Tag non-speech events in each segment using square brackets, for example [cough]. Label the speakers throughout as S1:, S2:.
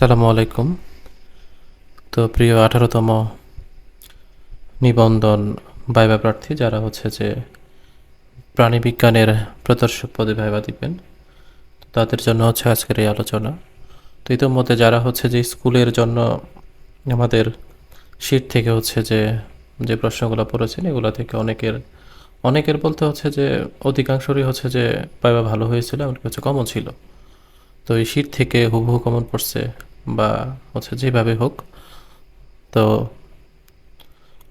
S1: সালামু আলাইকুম। তো প্রিয় আঠারোতম নিবন্ধন ভাইবা প্রার্থী, যারা হচ্ছে যে প্রাণীবিজ্ঞানের প্রদর্শক পদে ভাইবা দিবেন, তাদের জন্য হচ্ছে আজকের এই আলোচনা। তো ইতিমধ্যে যারা হচ্ছে যে স্কুলের জন্য আমাদের শীট থেকে হচ্ছে যে যে প্রশ্নগুলো পড়েছেন, এগুলো থেকে অনেকের অনেকের বলতে হচ্ছে যে অধিকাংশরই হচ্ছে যে ভাইবা ভালো হয়েছিল, এমনকি হচ্ছে কমন ছিল। তো এই শীত থেকে হুবহু কমন পড়ছে বা হচ্ছে যেভাবে হোক। তো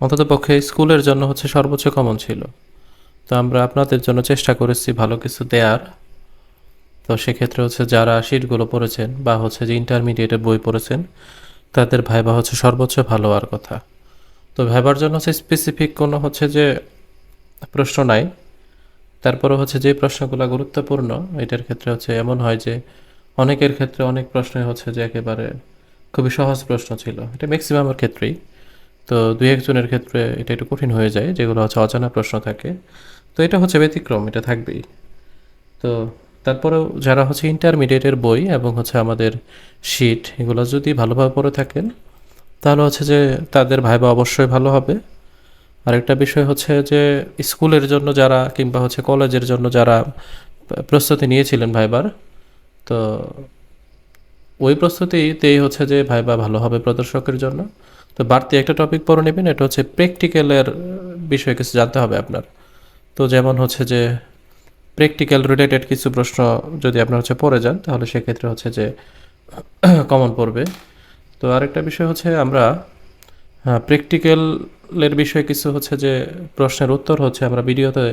S1: অন্তত পক্ষে স্কুলের জন্য হচ্ছে সর্বোচ্চ কমন ছিল। তো আমরা আপনাদের জন্য চেষ্টা করেছি ভালো কিছু দেয়ার। তো সেক্ষেত্রে হচ্ছে যারা শীটগুলো পড়েছেন বা হচ্ছে যে ইন্টারমিডিয়েটের বই পড়েছেন, তাদের ভাইবা হচ্ছে সর্বোচ্চ ভালো আর কথা। তো ভাইবার জন্য হচ্ছে স্পেসিফিক কোনো হচ্ছে যে প্রশ্ন নাই। তারপরে হচ্ছে যে প্রশ্নগুলো গুরুত্বপূর্ণ, এটার ক্ষেত্রে হচ্ছে এমন হয় যে অনেকের ক্ষেত্রে অনেক প্রশ্নই হচ্ছে যে একেবারে খুবই সহজ প্রশ্ন ছিল। এটা ম্যাক্সিমামের ক্ষেত্রেই। তো দুই একজনের ক্ষেত্রে এটা একটু কঠিন হয়ে যায়, যেগুলো হচ্ছে অজানা প্রশ্ন থাকে। তো এটা হচ্ছে ব্যতিক্রম, এটা থাকবেই। তো তারপরেও যারা হচ্ছে ইন্টারমিডিয়েটের বই এবং হচ্ছে আমাদের শিট এগুলো যদি ভালোভাবে পড়ে থাকেন, তাহলে হচ্ছে যে তাদের ভাইবা অবশ্যই ভালো হবে। আরেকটা বিষয় হচ্ছে যে স্কুলের জন্য যারা কিংবা হচ্ছে কলেজের জন্য যারা প্রস্তুতি নিয়েছিলেন ভাইবার তো ওই প্রস্তুতিতেই হচ্ছে যে ভাইবা ভালো হবে প্রদর্শকের জন্য। তো বাড়তি একটা টপিক পরে নেবেন, এটা হচ্ছে প্র্যাকটিক্যালের বিষয়ে কিছু জানতে হবে আপনার। তো যেমন হচ্ছে যে প্র্যাকটিক্যাল রিলেটেড কিছু প্রশ্ন যদি আপনার হচ্ছে পড়ে যান, তাহলে সেক্ষেত্রে হচ্ছে যে [coughs] কমন পড়বে। তো আরেকটা বিষয় হচ্ছে আমরা প্র্যাকটিক্যালের বিষয়ে কিছু হচ্ছে যে প্রশ্নের উত্তর হচ্ছে আমরা ভিডিওতে,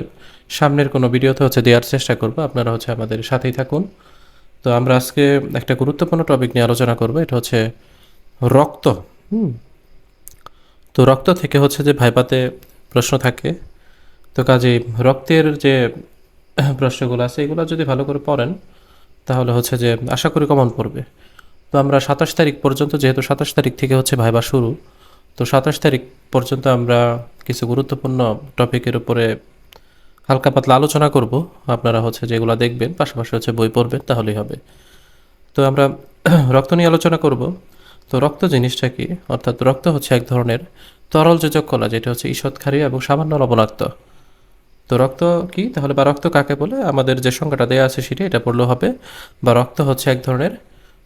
S1: সামনের কোনো ভিডিওতে হচ্ছে দেওয়ার চেষ্টা করব। আপনারা হচ্ছে আমাদের সাথেই থাকুন। তো আমরা আজকে একটা গুরুত্বপূর্ণ টপিক নিয়ে আলোচনা করব এটা হচ্ছে রক্ত। হুম। তো রক্ত থেকে হচ্ছে যে ভাইপাতে প্রশ্ন থাকে তো কাজে রক্তের যে প্রশ্নগুলো আছে এগুলো যদি ভালো করে পড়েন তাহলে হচ্ছে যে আশা করি কমন পড়বে। তো আমরা সাতাশ তারিখ পর্যন্ত যেহেতু সাতাশ তারিখ থেকে হচ্ছে ভাইবা শুরু তো সাতাশ তারিখ পর্যন্ত আমরা কিছু গুরুত্বপূর্ণ টপিকের উপরে হালকা পাতলা আলোচনা করব। আপনারা হচ্ছে যেগুলো দেখবেন, পাশাপাশি হচ্ছে বই পড়বেন, তাহলেই হবে। তো আমরা [clears throat] রক্ত নিয়ে আলোচনা করব। তো রক্ত জিনিসটা কি? অর্থাৎ রক্ত হচ্ছে এক ধরনের তরল যোজক কলা, যেটা হচ্ছে ঈষৎ ক্ষারীয় এবং সামান্য লবণাক্ত। তো রক্ত কি? তাহলে বা রক্ত কাকে বলে? আমাদের যে সংখ্যাটা দেওয়া আছে সেটা এটা পড়লেও হবে। বা রক্ত হচ্ছে এক ধরনের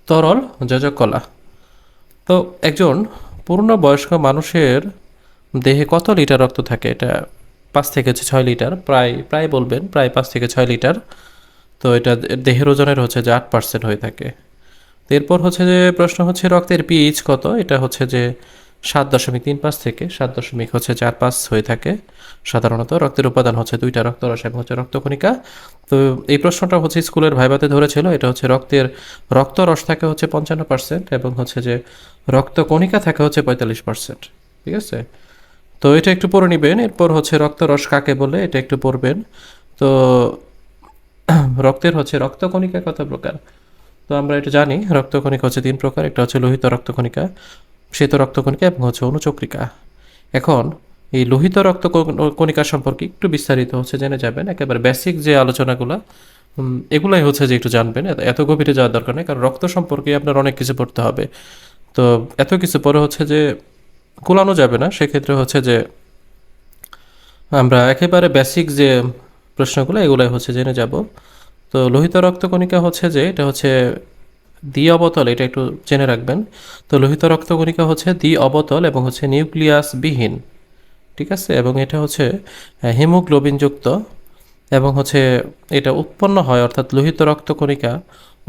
S1: তরল যোজক কলা। তো একজন পূর্ণ বয়স্ক মানুষের দেহে কত লিটার রক্ত থাকে? এটা পাঁচ থেকে ছয় লিটার, প্রায় প্রায় বলবেন, প্রায় পাঁচ থেকে ছয় লিটার। তো এটা দেহের ওজনের হচ্ছে যে আট পার্সেন্ট হয়ে থাকে। এরপর হচ্ছে যে প্রশ্ন হচ্ছে রক্তের পিএইচ কত? এটা হচ্ছে যে সাত দশমিক তিন পাঁচ থেকে সাত দশমিক হচ্ছে চার পাঁচ হয়ে থাকে। সাধারণত রক্তের উপাদান হচ্ছে দুইটা রক্তরস এবং হচ্ছে রক্তকণিকা। তো এই প্রশ্নটা হচ্ছে স্কুলের ভাইবাতে ধরেছিল, এটা হচ্ছে রক্তের রক্তরস থাকে হচ্ছে পঞ্চান্ন পার্সেন্ট এবং হচ্ছে যে রক্তকণিকা থাকে হচ্ছে পঁয়তাল্লিশ পার্সেন্ট ঠিক আছে? তো এটা একটু পরে নেবেন, এরপর হচ্ছে রক্তরস কাকে বলে, এটা একটু পড়বেন তো [clears throat] রক্তের হচ্ছে রক্তকণিকা কত প্রকার? তো আমরা এটা জানি, রক্তকণিকা হচ্ছে তিন প্রকার, একটা হচ্ছে লোহিত রক্তকণিকা, শ্বেত রক্তকণিকা এবং হচ্ছে অনুচক্রিকা। এখন এই লোহিত রক্ত কণিকা সম্পর্কে একটু বিস্তারিত হচ্ছে জেনে যাবেন, একেবারে বেসিক যে আলোচনাগুলো এগুলাই হচ্ছে যে একটু জানবেন এত গভীরে যাওয়ার দরকার নেই, কারণ রক্ত সম্পর্কে আপনার অনেক কিছু পড়তে হবে। তো এত কিছু পরে হচ্ছে যে কুলানো যাবে না। সেক্ষেত্রে হচ্ছে যে আমরা একেবারে বেসিক যে প্রশ্নগুলো, এগুলাই হচ্ছে জেনে যাব। তো লোহিত রক্তকণিকা হচ্ছে যে, এটা হচ্ছে দ্বি অবতল, এটা একটু জেনে রাখবেন। তো লোহিত রক্তকণিকা হচ্ছে দ্বি অবতল এবং হচ্ছে নিউক্লিয়াস বিহীন, ঠিক আছে? এবং এটা হচ্ছে হিমোগ্লোবিনযুক্ত এবং হচ্ছে এটা উৎপন্ন হয়, অর্থাৎ লোহিত রক্তকণিকা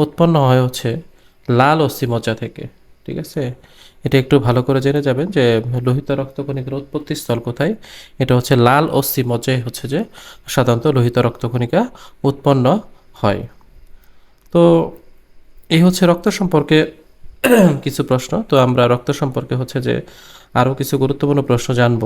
S1: উৎপন্ন হয় হচ্ছে লাল অস্থিমজ্জা থেকে, ঠিক আছে? এটা একটু ভালো করে জেনে যাবেন যে লোহিত রক্তকণিকার উৎপত্তি স্থল কোথায়? এটা হচ্ছে লাল অস্থিমজ্জায় হচ্ছে যে সাধারণত লোহিত রক্তকণিকা উৎপন্ন হয়। তো এই হচ্ছে রক্ত সম্পর্কে [clears throat] কিছু প্রশ্ন। তো আমরা রক্ত সম্পর্কে হচ্ছে যে আরও কিছু গুরুত্বপূর্ণ প্রশ্ন জানব।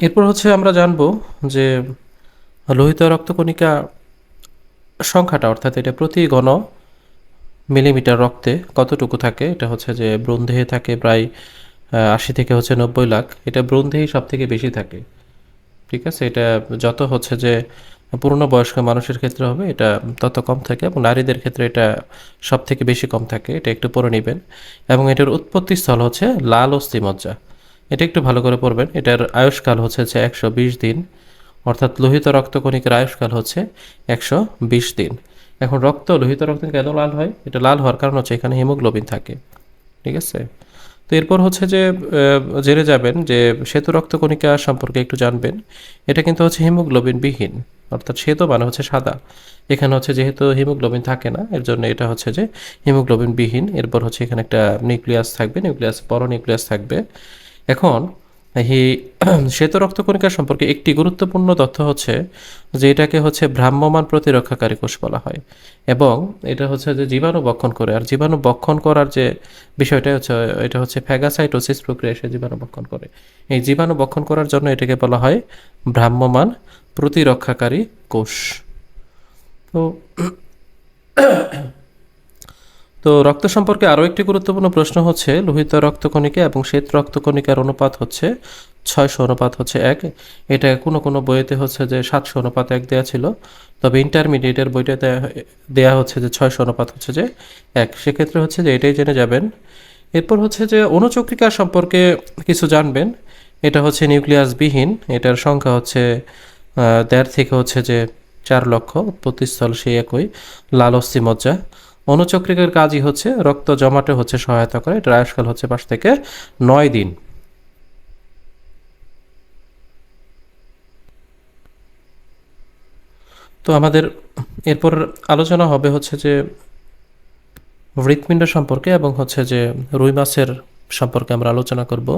S1: এরপর হচ্ছে আমরা জানব যে লোহিত রক্তকণিকা সংখ্যাটা, অর্থাৎ এটা প্রতি ঘন মিলিমিটার রক্তে কতটুকু থাকে, এটা হচ্ছে যে ব্রণদেহে থাকে প্রায় আশি থেকে হচ্ছে নব্বই লাখ। এটা ব্রণদেহেই সব থেকে বেশি থাকে। ঠিক আছে? এটা যত হচ্ছে যে পুরনো বয়স্ক মানুষের ক্ষেত্রে হবে, এটা তত কম থাকে এবং নারীদের ক্ষেত্রে এটা সব থেকে বেশি কম থাকে। এটা একটু পরে নেবেন। এবং এটার উৎপত্তি স্থল হচ্ছে লাল অস্থিমজ্জা। এটা একটু ভালো করে পড়বেন। এটার আয়ুষ্কাল হচ্ছে যে একশো বিশ দিন। অর্থাৎ লোহিত রক্তকণিকের আয়ুষ্কাল হচ্ছে একশো বিশ দিন। এখন রক্ত, লোহিত রক্ত কেন লাল হয়? এটা লাল হওয়ার কারণ হচ্ছে এখানে হিমোগ্লোবিন থাকে। ঠিক আছে? তো এরপর হচ্ছে যে জেনে যাবেন যে শ্বেত রক্তকণিকা সম্পর্কে একটু জানবেন। এটা কিন্তু হচ্ছে হিমোগ্লোবিন বিহীন অর্থাৎ শ্বেত মানে হচ্ছে সাদা। এখানে হচ্ছে যেহেতু হিমোগ্লোবিন থাকে না, এর জন্য এটা হচ্ছে যে হিমোগ্লোবিন বিহীন এরপর হচ্ছে এখানে একটা নিউক্লিয়াস থাকবে, নিউক্লিয়াস বড় নিউক্লিয়াস থাকবে। এখন এই [clears throat] শ্বেত রক্তকণিকা সম্পর্কে একটি গুরুত্বপূর্ণ তথ্য হচ্ছে যে এটাকে হচ্ছে ভ্রাম্যমান প্রতিরক্ষাকারী কোষ বলা হয়। এবং এটা হচ্ছে যে জীবাণু বক্ষণ করে। আর জীবাণু বক্ষণ করার যে বিষয়টা হচ্ছে, এটা হচ্ছে ফ্যাগাসাইটোসিস প্রক্রিয়া সে জীবাণু বক্ষণ করে। এই জীবাণু বক্ষণ করার জন্য এটাকে বলা হয় ভ্রাম্যমান প্রতিরক্ষাকারী কোষ। তো [clears throat] তো রক্ত সম্পর্কে আরও একটি গুরুত্বপূর্ণ প্রশ্ন হচ্ছে, লোহিত রক্তকণিকা এবং শ্বেত রক্তকণিকার অনুপাত হচ্ছে ছয়শো, অনুপাত হচ্ছে এক। এটা কোনো কোনো বইয়েতে হচ্ছে যে সাতশো, অনুপাত এক দেওয়া ছিল। তবে ইন্টারমিডিয়েটের বইটা দেয়া- হচ্ছে যে ছয়শো, অনুপাত হচ্ছে যে এক। সেক্ষেত্রে হচ্ছে যে এটাই জেনে যাবেন। এরপর হচ্ছে যে অণুচক্রিকা সম্পর্কে কিছু জানবেন। এটা হচ্ছে নিউক্লিয়াস বিহীন এটার সংখ্যা হচ্ছে দেড় থেকে হচ্ছে যে চার লক্ষ উৎপত্তিস্থল সেই একই। লাল অস্থি মজ্জা অনুচক্রিকার কাজই হচ্ছে রক্ত জমাটে হচ্ছে সহায়তা করে এটার আয়ুষ্কাল হচ্ছে পাঁচ থেকে নয় দিন। তো আমাদের এরপর আলোচনা হবে হচ্ছে যে হৃৎপিণ্ড সম্পর্কে এবং হচ্ছে যে রুই মাছের সম্পর্কে আমরা আলোচনা করব।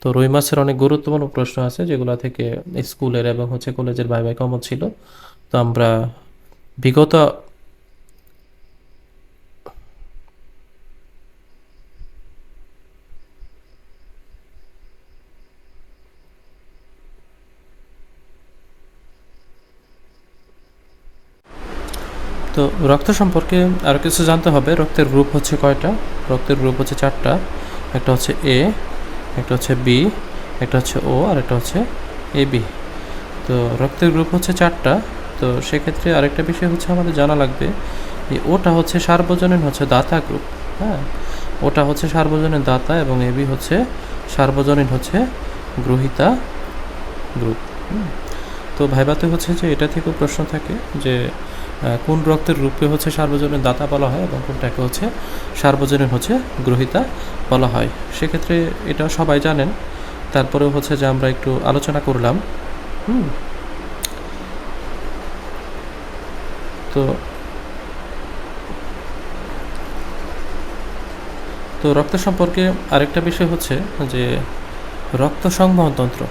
S1: তো রুই মাছের অনেক গুরুত্বপূর্ণ প্রশ্ন আছে যেগুলো থেকে স্কুলের এবং হচ্ছে কলেজের ভাই ভাই কমন ছিল। তো আমরা বিগত তো রক্ত সম্পর্কে আরও কিছু জানতে হবে। রক্তের গ্রুপ হচ্ছে কয়টা? রক্তের গ্রুপ হচ্ছে চারটা। একটা হচ্ছে এ একটা হচ্ছে বি একটা হচ্ছে ও আর একটা হচ্ছে এ বি তো রক্তের গ্রুপ হচ্ছে চারটা। তো সেক্ষেত্রে আরেকটা বিষয় হচ্ছে আমাদের জানা লাগবে যে ওটা হচ্ছে সার্বজনীন হচ্ছে দাতা গ্রুপ হ্যাঁ? ওটা হচ্ছে সার্বজনীন দাতা এবং এবি হচ্ছে সার্বজনীন হচ্ছে গ্রহিতা গ্রুপ হুম। তো ভাইবাতে হচ্ছে যে এটা থেকেও প্রশ্ন থাকে যে কোন রক্তের রূপকে হচ্ছে সার্বজনীন দাতা বলা হয় এবং কোনটাকে হচ্ছে সার্বজনীন হচ্ছে গ্রহিতা বলা হয়? সেক্ষেত্রে এটা সবাই জানেন। তারপরেও হচ্ছে যে আমরা একটু আলোচনা করলাম। হুম। তো তো রক্ত সম্পর্কে আরেকটা বিষয় হচ্ছে যে রক্ত সংবহন তন্ত্র।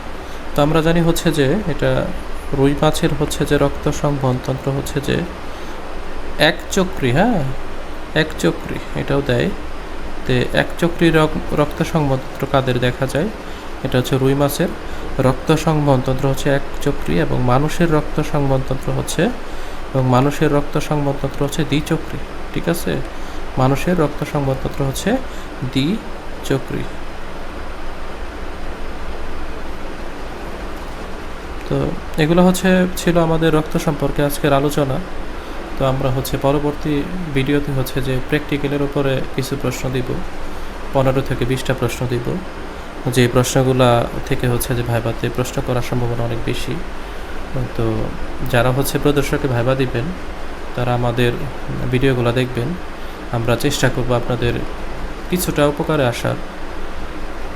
S1: তো আমরা জানি হচ্ছে যে এটা রুই মাছের হচ্ছে যে রক্ত সংবহন তন্ত্র হচ্ছে যে এক চক্রি হ্যাঁ? এক চক্রি, এটাও দেয়। তে এক চক্রি রক্ত সংবহন তন্ত্র কাদের দেখা যায়? এটা হচ্ছে রুই মাছের। রক্ত সংবহন তন্ত্র হচ্ছে এক চক্রি এবং মানুষের রক্ত সংবহন তন্ত্র হচ্ছে, এবং মানুষের রক্ত সংবহন তন্ত্র হচ্ছে দ্বিচক্রি ঠিক আছে? মানুষের রক্ত সংবহন তন্ত্র হচ্ছে দ্বিচক্রি তো এগুলো হচ্ছে ছিল আমাদের রক্ত সম্পর্কে আজকের আলোচনা। তো আমরা হচ্ছে পরবর্তী ভিডিওতে হচ্ছে যে প্র্যাকটিক্যালের উপরে কিছু প্রশ্ন দিব, পনেরো থেকে বিশটা প্রশ্ন দিব। যে প্রশ্নগুলা থেকে হচ্ছে যে ভাইবাতে প্রশ্ন করার সম্ভাবনা অনেক বেশি। তো যারা হচ্ছে প্রদর্শকে ভাইবা দিবেন, তারা আমাদের ভিডিওগুলো দেখবেন। আমরা চেষ্টা করব আপনাদের কিছুটা উপকারে আসার।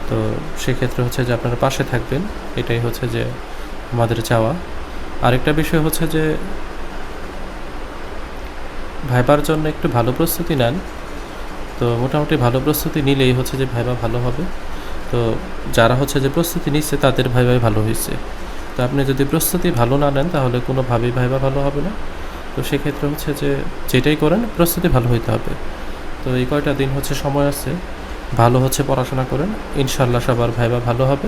S1: তো সেক্ষেত্রে হচ্ছে যে আপনারা পাশে থাকবেন। এটাই হচ্ছে যে আমাদের চাওয়া। আরেকটা বিষয় হচ্ছে যে, ভাইবার জন্য একটু ভালো প্রস্তুতি নেন। তো মোটামুটি ভালো প্রস্তুতি নিলেই হচ্ছে যে ভাইবা ভালো হবে। তো যারা হচ্ছে যে প্রস্তুতি নিচ্ছে, তাদের ভাইভাই ভালো হয়েছে। তো আপনি যদি প্রস্তুতি ভালো না নেন, তাহলে কোনোভাবেই ভাইবা ভালো হবে না। তো সেক্ষেত্রে হচ্ছে যে যেটাই করেন, প্রস্তুতি ভালো হইতে হবে। তো এই কয়টা দিন হচ্ছে সময় আছে। ভালো হচ্ছে পড়াশোনা করেন। ইনশাল্লাহ সবার ভাইবা ভালো হবে।